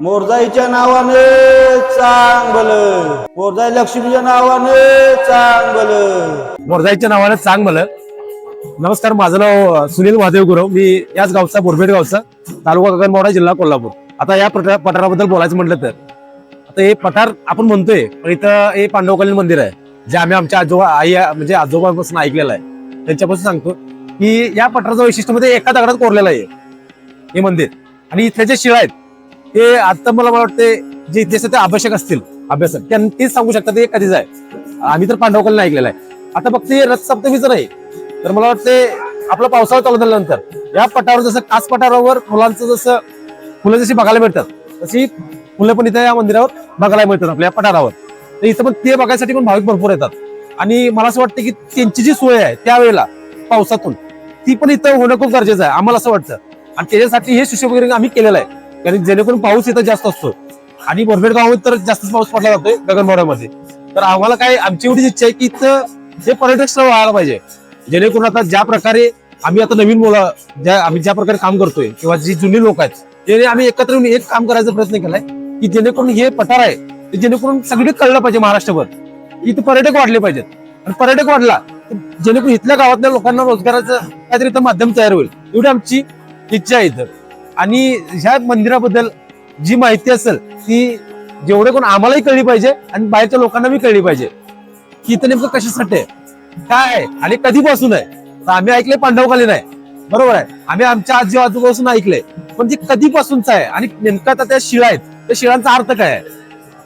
मोरजाईच्या नावाने चांगल. मोरजाई लक्ष्मीच्या नावाने चांगल. मोरजाईच्या नावानं सांग मला नमस्कार माझं नाव सुनील महादेव गुरव. मी याच गावचा बोरबेट गावचा तालुका गगनबावडा जिल्हा कोल्हापूर. आता या पठार पठाराबद्दल बोलायचं म्हटलं तर आता हे पठार आपण म्हणतोय पण इथं हे पांडवकालीन मंदिर आहे जे आम्ही आमच्या आजोबा आई म्हणजे आजोबापासून ऐकलेलं आहे. त्यांच्यापासून सांगतो की या पठाराचं वैशिष्ट्यमध्ये एका दगडात कोरलेलं आहे हे मंदिर. आणि इथल्या जे शिळा आहेत ते आता मला मला वाटते जे इतिहास ते आवश्यक असतील. अभ्यासात तेच सांगू शकतात हे कधीच आहे. आम्ही तर पांडवकालीन ऐकलेलं आहे. आता फक्त हे रथ जर नाही तर मला वाटते आपला पावसाळा चालू झाल्यानंतर या पटावर जसं कास पठारावर फुलांचं जसं फुलं जशी बघायला मिळतात तशी फुलं पण इथे या मंदिरावर बघायला मिळतात आपल्या पठारावर. तर इथं पण ते बघायसाठी पण भाविक भरपूर येतात. आणि मला असं वाटतं की त्यांची जी सोय आहे त्यावेळेला पावसातून ती पण इथं होणं खूप गरजेचं आहे आम्हाला असं वाटतं. आणि त्याच्यासाठी हे शिष्यवगैरे आम्ही केलेलं आहे. कारण जेणेकरून पाऊस इथं जास्त असतो. आणि बोरबेट गावात तर जास्तच पाऊस पडला जातोय गगनबावड्यामध्ये. तर आम्हाला काय आमची एवढीच इच्छा आहे की इथं हे पर्यटक स्थळ व्हायला पाहिजे. जेणेकरून आता ज्या प्रकारे आम्ही आता नवीन मुलं ज्या आम्ही ज्या प्रकारे काम करतोय किंवा जी जुनी लोक आहेत त्याने आम्ही एकत्र येऊन एक काम करायचा प्रयत्न केलाय की जेणेकरून हे पठार आहे ते जेणेकरून सगळे कळलं पाहिजे महाराष्ट्रभर. इथं पर्यटक वाढले पाहिजेत. आणि पर्यटक वाढला जेणेकरून इथल्या गावातल्या लोकांना रोजगाराचं काहीतरी इथं माध्यम तयार होईल. एवढी आमची इच्छा आहे इथं. आणि ह्या मंदिराबद्दल जी माहिती असेल ती जेवढे कोण आम्हालाही कळली पाहिजे आणि बाहेरच्या लोकांना बी कळली पाहिजे. की इथं नेमकं कशासाठी आहे? काय आहे? आणि कधीपासून आहे? तर आम्ही ऐकले पांडवकालीन आहे. बरोबर आहे? आम्ही आमच्या आजी आजोबापासून ऐकलंय. पण ते कधीपासूनच आहे आणि नेमका आता त्या शिळा आहेत त्या शिळांचा अर्थ काय आहे?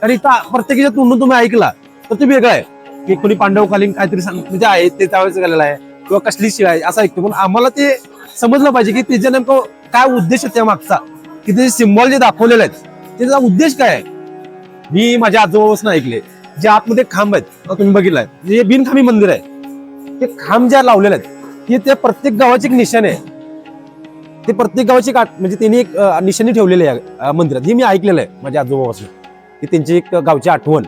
कारण इथं प्रत्येकीच्या तोंडून तुम्ही ऐकला तर ते वेगळं आहे. की कोणी पांडवकालीन काहीतरी सांग म्हणजे आहे ते त्यावेळेस गेलेलं आहे. किंवा कसली शिळा आहे असं ऐकतो. पण आम्हाला ते समजलं पाहिजे की त्याच्या नेमकं काय उद्देश आहे त्या मागचा? की ते सिम्बॉल जे दाखवलेले आहेत त्याचा उद्देश काय आहे? मी माझ्या आजोबापासून ऐकले जे आतमध्ये खांब आहेत तुम्ही बघितलाय जे बिनखामी मंदिर आहे ते खांब ज्या लावलेले आहेत ते त्या प्रत्येक गावाची एक निशाण आहे. ते प्रत्येक गावाची एक आठ- म्हणजे त्यांनी एक निशाणी ठेवलेली आहे मंदिरात. हे मी ऐकलेलं आहे माझ्या आजोबापासून की त्यांची एक गावची आठवण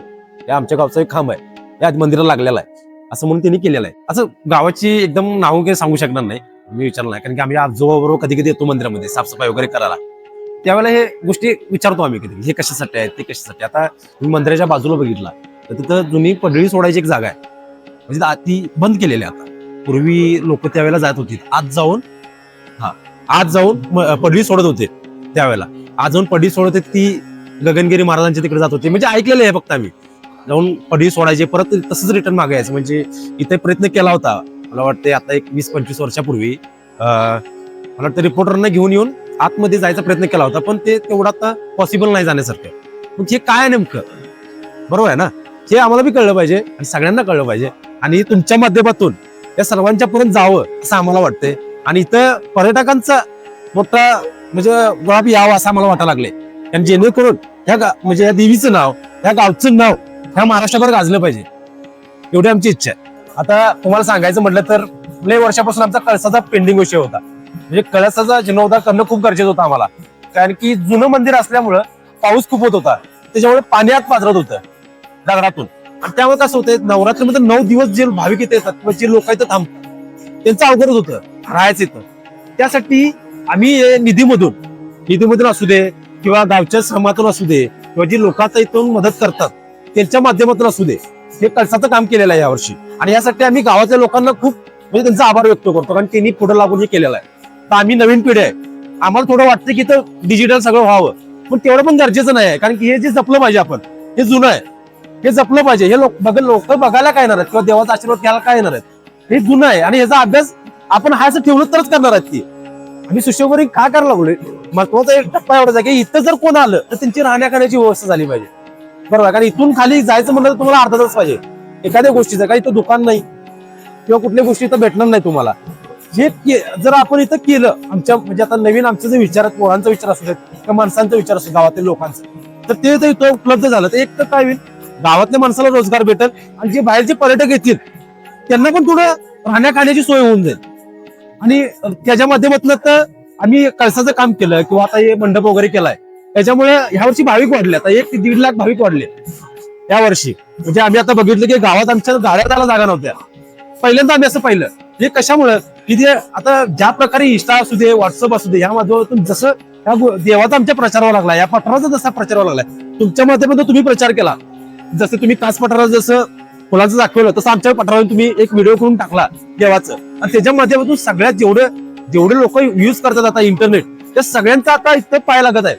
या आमच्या गावचा एक खांब आहे या मंदिराला लागलेला आहे असं म्हणून त्यांनी केलेलं आहे. असं गावाची एकदम नाव काही सांगू शकणार नाही मी विचारलं नाही कारण की आम्ही आजोबाबरोबर कधी कधी येतो मंदिरामध्ये साफसफाई वगैरे करायला. त्यावेळेला हे गोष्टी विचारतो आम्ही कधी हे कशासाठी आहे ते कशासाठी आता तुम्ही मंदिराच्या बाजूला बघितला तर तिथं जुनी पडळी सोडायची एक जागा आहे. म्हणजे ती बंद केलेली आता. पूर्वी लोक त्यावेळेला जात होती. आज जाऊन हा आज जाऊन पडळी सोडत होते त्यावेळेला. आज जाऊन पडळी सोडत होते ती गगनगिरी महाराजांच्या तिकडे जात होते. म्हणजे ऐकलेलं आहे फक्त आम्ही. जाऊन पडळी सोडायचे परत तसंच रिटर्न मागायचं म्हणजे इथे प्रयत्न केला होता. मला वाटते आता एक वीस पंचवीस वर्षापूर्वी अं, मला वाटतं रिपोर्टरना घेऊन येऊन आतमध्ये जायचा प्रयत्न केला होता पण ते तेवढं आता पॉसिबल नाही जाण्यासारखं. मग हे काय नेमकं? बरोबर आहे ना? हे आम्हाला बी कळलं पाहिजे आणि सगळ्यांना कळलं पाहिजे. आणि तुमच्या माध्यमातून या सर्वांच्या पर्यंत जावं असं आम्हाला वाटतंय. आणि इथं पर्यटकांचा मोठा म्हणजे गोळाप यावं असं आम्हाला वाटायला लागले आणि जेणेकरून ह्या म्हणजे या देवीचं नाव ह्या गावचं नाव ह्या महाराष्ट्रभर गाजलं पाहिजे. एवढी आमची इच्छा आहे. आता तुम्हाला सांगायचं म्हटलं तर लय वर्षापासून आमचा कळसाचा पेंडिंग विषय होता. म्हणजे कळसाचा जीर्णोद्धार करणं खूप गरजेचं होतं आम्हाला. कारण की जुनं मंदिर असल्यामुळं पाऊस खूप होत होता. त्याच्यामुळे पाणी आत पाजरत होतं दगडातून. त्यामुळे कसं होतं नवरात्रीमध्ये नऊ दिवस जे भाविक इथे येतात किंवा जे लोक इथं थांबतात त्यांचं अवघड होतं राहायचं इथं. त्यासाठी आम्ही निधीमधून निधीमधून असू दे किंवा गावच्या श्रमातून असू दे किंवा जी लोकांचा इथून मदत करतात त्यांच्या माध्यमातून असू दे हे कळसाचं काम केलेलं आहे यावर्षी. आणि यासाठी आम्ही गावातल्या लोकांना खूप म्हणजे त्यांचा आभार व्यक्त करतो कारण त्यांनी पुढे लागून हे केलेलं आहे. तर आम्ही नवीन पिढी आहे. आम्हाला थोडं वाटतं की इथं डिजिटल सगळं व्हावं. पण तेवढं पण गरजेचं नाही आहे कारण की हे जे जपलं पाहिजे आपण हे जुनं आहे. हे जपलं पाहिजे. हे लोक बघ लोक बघायला काय येणार आहेत? किंवा देवाचा आशीर्वाद घ्यायला काय येणार आहेत? हे जुनं आहे आणि याचा अभ्यास आपण हा असं ठेवलं तरच करणार आहेत ती. आम्ही सुशोभरी का करायला लागलोय? महत्त्वाचा एक टप्पा एवढाच आहे की इथं जर कोण आलं तर त्यांची राहण्या करण्याची व्यवस्था झाली पाहिजे. बरोबर कारण इथून खाली जायचं म्हणलं तर तुम्हाला अर्धा तास पाहिजे. एखाद्या गोष्टीचं काही इथं दुकान नाही. किंवा कुठल्या गोष्टी इथं भेटणार नाही तुम्हाला. जे जर आपण इथं केलं आमच्या म्हणजे आता नवीन आमचे जे विचार आहेत पोरांचा विचार असू देत किंवा माणसांचा विचार असतो गावातील लोकांचा तर ते जर इथं उपलब्ध झालं. तर एक तर काय होईल गावातल्या माणसाला रोजगार भेटेल आणि जे बाहेरचे पर्यटक येतील त्यांना पण थोडं राहण्या खाण्याची सोय होऊन जाईल. आणि त्याच्या माध्यमातलं तर आम्ही कळसाचं काम केलं किंवा आता हे मंडप वगैरे केलाय. त्याच्यामुळे ह्या वर्षी भाविक वाढले. आता एक ते दीड लाख भाविक वाढले. या वर्षी. म्हणजे आम्ही आता बघितलं की गावात आमच्या गाड्या जायला जागा नव्हत्या. पहिल्यांदा आम्ही असं पाहिलं. हे कशामुळे? की ते आता ज्या प्रकारे इंस्टा असू दे व्हॉट्सअप असू दे या माध्यमातून जसं ह्या देवाचा आमच्या प्रचारावा लागला या पठाराचा जसा प्रचार व्हावा लागलाय तुमच्या माध्यमातून तुम्ही प्रचार केला. जसं तुम्ही कास पठारात जसं फुलांचं दाखवलं तसं आमच्या पठारावर तुम्ही एक व्हिडिओ करून टाकला देवाचं. आणि त्याच्या माध्यमातून सगळ्यात जेवढे जेवढे लोक युज करतात आता इंटरनेट त्या सगळ्यांचा आता इथं पाय लागत आहे.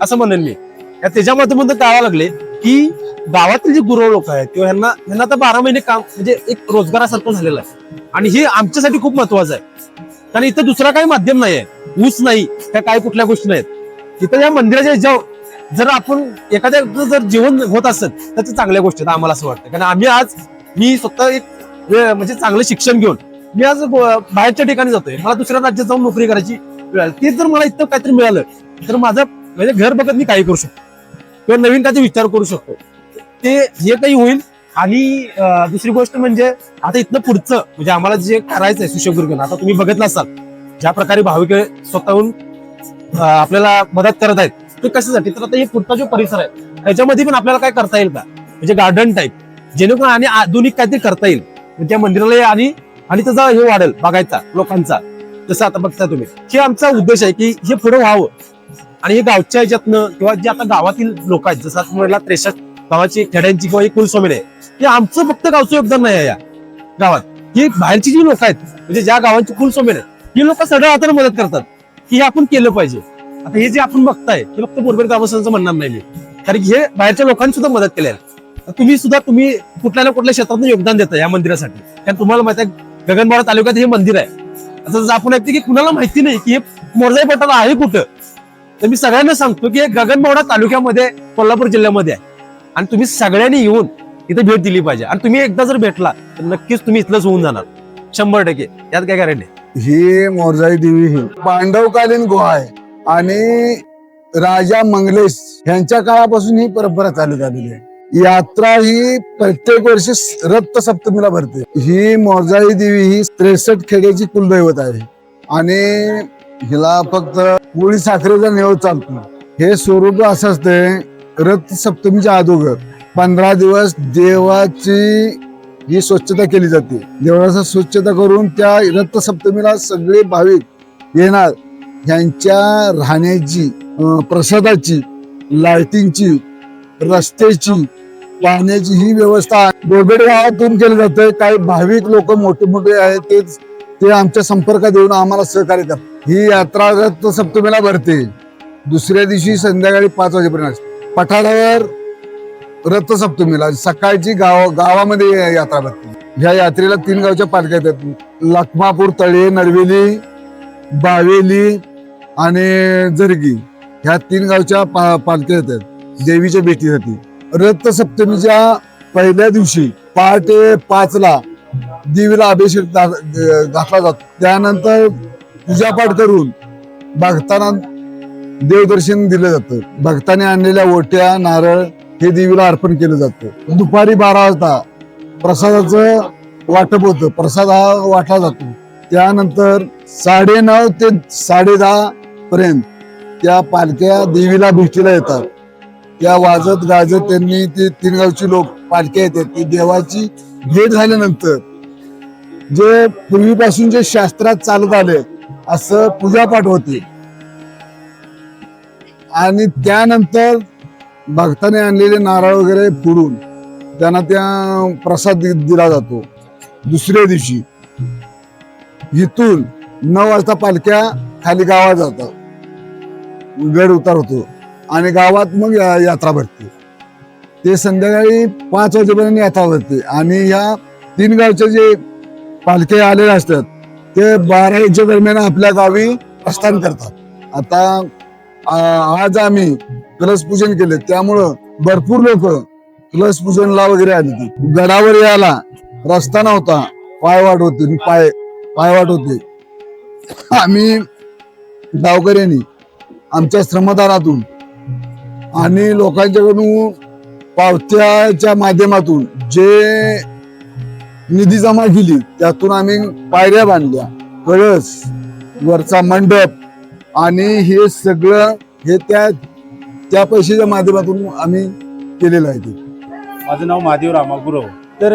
असं म्हणेन मी. त्याच्यामध्ये त्याच्या माध्यमातून कळायला लागले की गावातील जे गुरव लोक आहेत किंवा ह्यांना ह्यांना आता बारा महिने काम म्हणजे एक रोजगारासारखं झालेलं आहे. आणि हे आमच्यासाठी खूप महत्वाचं आहे. कारण इथं दुसरा काही माध्यम नाही आहे. ऊस नाही त्या काय कुठल्या गोष्टी नाहीत. इथं या मंदिराच्या ज्या जर आपण एखाद्या जर जीवन होत असत तर ते चांगल्या गोष्टी आहेत आम्हाला असं वाटतं. कारण आम्ही आज मी स्वतः एक म्हणजे चांगलं शिक्षण घेऊन मी आज बाहेरच्या ठिकाणी जातोय. मला दुसऱ्या राज्यात जाऊन नोकरी करायची वेळ तेच ते जर मला इथं काहीतरी मिळालं तर माझं म्हणजे घर बघत मी काही करू शकतो. किंवा नवीन काही विचार करू शकतो. ते हे काही होईल. आणि दुसरी गोष्ट म्हणजे आता इथनं पुढचं म्हणजे आम्हाला जे करायचंय सुशोभीकरण आता तुम्ही बघितलं असाल ज्या प्रकारे भाविक स्वतःहून आपल्याला मदत करत आहेत ते कशासाठी? तर आता हे पुढचा जो परिसर आहे त्याच्यामध्ये पण आपल्याला काय करता येईल का? म्हणजे गार्डन टाईप जेणेकरून आणि आधुनिक काहीतरी करता येईल. म्हणजे त्या मंदिराला आणि आणि त्याचा हे वाढेल बघायचा लोकांचा. जसं आता बघता तुम्ही. हे आमचा उद्देश आहे की हे पुढे व्हावं. आणि हे गावच्या ह्याच्यातनं किंवा जे आता गावातील लोक आहेत जसं आता त्रेसष्ट गावाची खेड्यांची किंवा ही कुलस्वामी आहे हे आमचं फक्त गावचं योगदान नाही आहे या गावात. ही बाहेरची जी लोक आहेत म्हणजे ज्या गावांची कुलस्वामीने ही लोक सगळ्या हाताने मदत करतात. की हे आपण केलं पाहिजे. आता हे जे आपण बघताय हे फक्त बोरबेर ग्रामस्थांचं म्हणणार नाही मी. कारण की हे बाहेरच्या लोकांनी सुद्धा मदत केली आहे. तुम्ही सुद्धा तुम्ही कुठल्या ना कुठल्या क्षेत्रातून योगदान देता या मंदिरासाठी. कारण तुम्हाला माहिती आहे गगनबाडा तालुक्यात हे मंदिर आहे. आता जसं आपण ऐकते की कुणाला माहिती नाही की हे मोरजाई पटाला आहे कुठं? तर मी सगळ्यांना सांगतो की हे गगनबावडा तालुक्यामध्ये कोल्हापूर जिल्ह्यामध्ये आहे. आणि तुम्ही सगळ्यांनी येऊन इथे भेट दिली पाहिजे. आणि तुम्ही एकदा जर भेटला तर नक्कीच तुम्ही इथलंच होऊन जाणार. शंभर टक्के. यात काय कारण आहे? ही मोरजाई देवी ही. पांडवकालीन गुहा आहे. आणि राजा मंगलेश यांच्या काळापासून ही परंपरा चालत आलेली आहे. यात्रा ही प्रत्येक वर्षी रक्त सप्तमीला भरते. ही मोरजाई देवी ही त्रेसष्ट खेड्याची कुलदैवत आहे. आणि हिला फक्त पोळी साखरेचा नेव चालतो. हे स्वरूप असं असते रथ सप्तमीच्या अगोदर. पंधरा दिवस देवाची ही स्वच्छता केली जाते. देवळाचा स्वच्छता करून त्या रथ सप्तमीला सगळे भाविक येणार. ह्यांच्या राहण्याची प्रसादाची लाईटिंगची रस्त्याची पाण्याची ही व्यवस्था बोरबेड गावातून केली जाते. काही भाविक लोक मोठे मोठे आहेत ते ते आमच्या संपर्कात येऊन आम्हाला सहकार्य करतात. ही यात्रा रथ सप्तमीला भरते. दुसऱ्या दिवशी संध्याकाळी पाच वाजेपर्यंत असते. पठारावर रथसप्तमीला सकाळची गाव गावामध्ये यात्रा भरते. ह्या यात्रेला तीन गावच्या पालख्या येतात. लखमापूर तळे नरवेली बावेली आणि झरगी ह्या तीन गावच्या पा- पालख्या येतात. देवीच्या भेटीसाठी. रथसप्तमीच्या पहिल्या दिवशी पहाटे पाचला देवीला अभिषेक घातला जातो. त्यानंतर पूजापाठ करून भक्तांना देवदर्शन दिलं जातं. भक्ताने आणलेल्या ओट्या नारळ हे देवीला अर्पण केलं जातं. दुपारी बारा वाजता प्रसादाचं वाटप होतं. प्रसाद हा वाटला जातो. त्यानंतर साडे नऊ ते साडे दहा पर्यंत त्या पालख्या देवीला भेटीला येतात. त्या वाजत गाजत त्यांनी ते तीन गावची लोक पालख्या येतात. ती देवाची भेट झाल्यानंतर जे पूर्वीपासून जे शास्त्रात चालत आले असं पूजापाठ होते. आणि त्यानंतर भक्ताने आणलेले नारळ वगैरे फोडून त्यांना त्या प्रसाद दिला जातो. दुसऱ्या दिवशी इथून नऊ वाजता पालख्या खाली गावात जातात. गड उतार होतो आणि गावात मग या- यात्रा भरते. ते संध्याकाळी पाच वाजेपर्यंत यात्रा भरते. आणि या तीन गावचे जे पालखे आलेले असतात ते बारावीच्या दरम्यान आपल्या गावी प्रस्थान करतात. आता आज आम्ही कलश पूजन केले त्यामुळं भरपूर लोक कलश पूजनला वगैरे आले गडावर यायला रस्ता नव्हता पायवाट होती पाय पायवाट होते. आम्ही गावकऱ्यांनी आमच्या श्रमदानातून आणि लोकांच्याकडून पावत्याच्या माध्यमातून जे निधी जमा केली त्यातून आम्ही पायऱ्या बांधल्या. कळस वरचा मंडप आणि हे सगळं हे त्या त्या पैशाच्या माध्यमातून आम्ही केलेलं आहे ते. माझं नाव महादेव रामागुरव. तर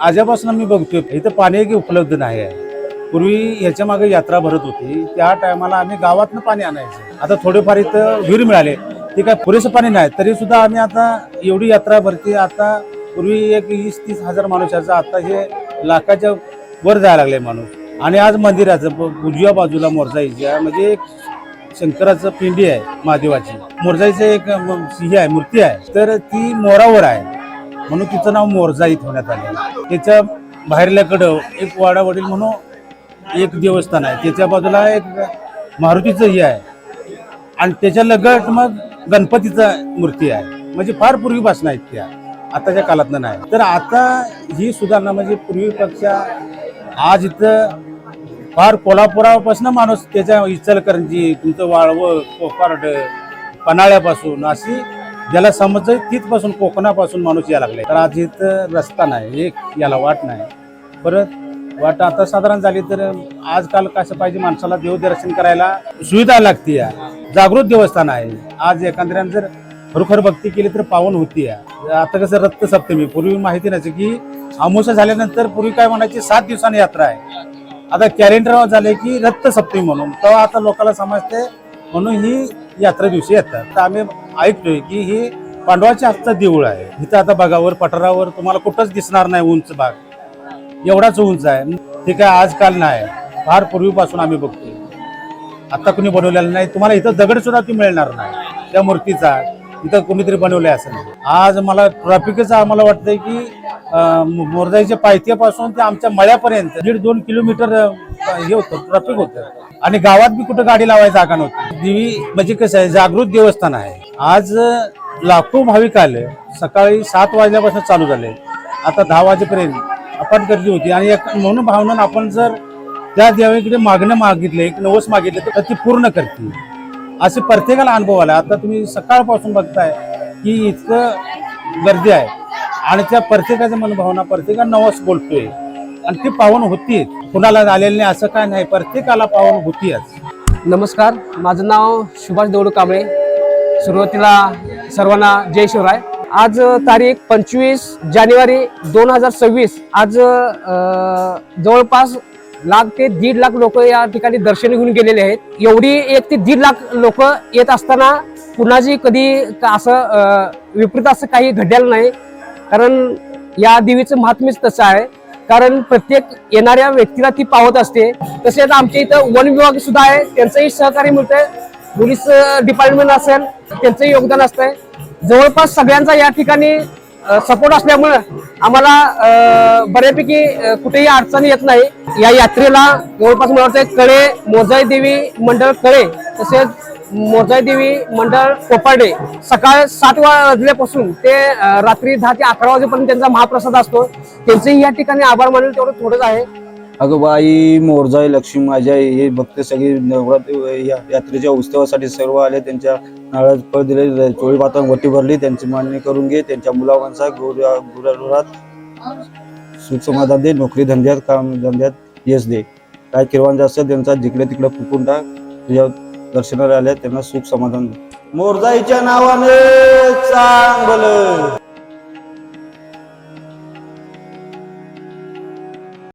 आजपासून मी बघतोय इथं पाणी उपलब्ध नाही आहे. पूर्वी ह्याच्या मागे यात्रा भरत होती. त्या टायमाला आम्ही गावातनं पाणी आणायचं. आता थोडेफार इथं विहीर मिळाले. ते काय पुरेसं पाणी नाही. तरी सुद्धा आम्ही आता एवढी यात्रा भरती. आता पूर्वी एक वीस तीस हजार माणूस यायचा आता हे लाखाच्या वर जायला लागले माणूस. आणि आज मंदिराचं उजव्या बाजूला मोरजाईच्या म्हणजे एक शंकराचं पिंडी आहे महादेवाची. मोरजाईचं एक म- ही आहे मूर्ती आहे. तर ती मोरावर आहे. म्हणून तिचं नाव मोरजाई ठेवण्यात आले. त्याच्या बाहेरल्याकडं एक वाडावडील म्हणून एक देवस्थान आहे. त्याच्या बाजूला एक मारुतीचं हे आहे. आणि त्याच्या लगट मग गणपतीचं मूर्ती आहे. म्हणजे फार पूर्वीपासून आहेत त्या. आताच्या काळातनं नाही. तर आता ही सुधारणा म्हणजे पूर्वीपेक्षा आज इथं फार कोल्हापुरापासून माणूस त्याच्या इचलकरंजी तुमचं वाळवं कोकारड पन्हाळ्यापासून अशी ज्याला समज तिथपासून कोकणापासून माणूस यायला लागले. तर आज इथं रस्ता नाही एक याला वाट नाही. परत वाट आता साधारण झाली तर आजकाल कसं पाहिजे माणसाला देवदर्शन करायला सुविधा लागते जागृत देवस्थान आहे. आज एखाद्याने जर खरोखर भक्ती केली तर पावन होती आता कसं रक्त सप्तमी पूर्वी माहिती नव्हती की अमोसा झाल्यानंतर पूर्वी काय म्हणायची? सात दिवसांनी यात्रा आहे. आता कॅलेंडर झाले की रक्त सप्तमी म्हणून. तेव्हा आता लोकांना समजते म्हणून ही यात्रा दिवशी येतात. तर आम्ही ऐकतोय की ही पांडवाच्या हातचं देऊळ आहे. इथं आता बघावर पठारावर तुम्हाला कुठंच दिसणार नाही उंच भाग. एवढाच उंच आहे. ते काय आजकाल नाही. फार पूर्वीपासून आम्ही बघतोय. आता कुणी बनवलेलं नाही. तुम्हाला इथं दगड सुद्धा ती मिळणार नाही. त्या मूर्तीचा. इथं कोणीतरी बनवले असं. नाही आज मला ट्रॅफिकच आम्हाला वाटतंय की मोरदाईच्या पायथ्यापासून ते आमच्या मळ्यापर्यंत दीड दोन किलोमीटर हे होतं ट्रॅफिक होतं. आणि गावात बी कुठं गाडी लावायची जागा नव्हती. देवी म्हणजे कसं आहे जागृत देवस्थान आहे. आज लाखो भाविक आले. सकाळी सात वाजल्यापासून चालू झाले. आता दहा वाजेपर्यंत अपाट गर्दी होती. आणि एक म्हणून भावना आपण जर त्या देवाकडे मागणं मागितले एक नवस मागितले तर ती पूर्ण करते असे प्रत्येकाला अनुभव आला. आता तुम्ही सकाळपासून बघताय की इतकं गर्दी आहे. आणि त्या प्रत्येकाच्या मनभावना प्रत्येकाला नवस बोलतोय. आणि ती पावन होती कुणाला आलेलं नाही असं काय नाही. प्रत्येकाला पावन होतीच. नमस्कार. माझं नाव सुभाष देवडू कांबळे सुरुवातीला सर्वांना जय शिवराय. आज तारीख पंचवीस जानेवारी दोन हजार सव्वीस. आज जवळपास लाख ते दीड लाख लोक या ठिकाणी दर्शन घेऊन गेलेले आहेत. एवढी एक ते दीड लाख लोक येत असताना कुणाची कधी असं विपरीत असं काही घडलेलं नाही. कारण या देवीचं महात्म्यच तसं आहे. कारण प्रत्येक येणाऱ्या व्यक्तीला ती पावत असते. तसेच आमच्या इथं वन विभाग सुद्धा आहे. त्यांचंही सहकार्य मिळतंय. पोलीस डिपार्टमेंट असेल त्यांचंही योगदान असतंय. जवळपास सगळ्यांचा या ठिकाणी सपोर्ट असल्यामुळं आम्हाला बऱ्यापैकी कुठेही अडचण येत नाही. या यात्रेला जवळपास मला वाटतं कळे मोजाई देवी मंडळ कळे तसेच मोजाई देवी मंडळ कोपाडे सकाळ सात वाजल्यापासून ते रात्री दहा ते अकरा वाजेपर्यंत त्यांचा महाप्रसाद असतो. त्यांचेही या ठिकाणी आभार मानेल तेवढं थोडंच आहे. अगं बाई मोरजाई लक्ष्मी माझ्या हे भक्त सगळे नवरात्र या यात्रेच्या उत्सवासाठी सर्व आले. त्यांच्या नारळ फळ दिले चोळी पातळ वटी भरली. त्यांची मांडणी करून घे. त्यांच्या मुलामांचा गुरात सुख समाधान दे. नोकरी धंद्यात काम धंद्यात यश दे. काय किरवान जास्त त्यांचा जिकडे तिकडे फुकून टाक. तुझ्या दर्शनाला आल्या त्यांना सुख समाधान दे. मोरजाईच्या नावाने चांगलं.